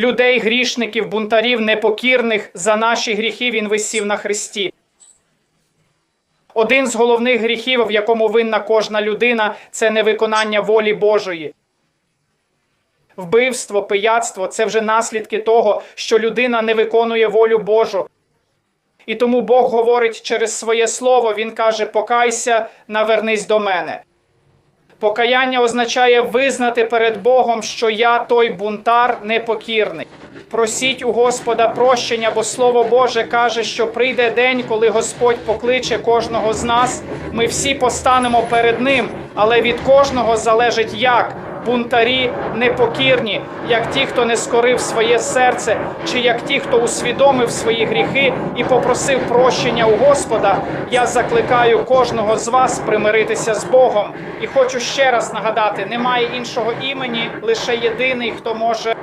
людей, грішників, бунтарів, непокірних за наші гріхи він висів на хресті. Один з головних гріхів, в якому винна кожна людина, це невиконання волі Божої. Вбивство, пияцтво це вже наслідки того, що людина не виконує волю Божу. І тому Бог говорить через своє слово, Він каже: Покайся, навернись до мене. Покаяння означає визнати перед Богом, що я той бунтар непокірний. Просіть у Господа прощення, бо Слово Боже каже, що прийде день, коли Господь покличе кожного з нас. Ми всі постанемо перед Ним, але від кожного залежить як бунтарі непокірні, як ті, хто не скорив своє серце, чи як ті, хто усвідомив свої гріхи і попросив прощення у Господа. Я закликаю кожного з вас примиритися з Богом. І хочу ще раз нагадати: немає іншого імені, лише єдиний, хто може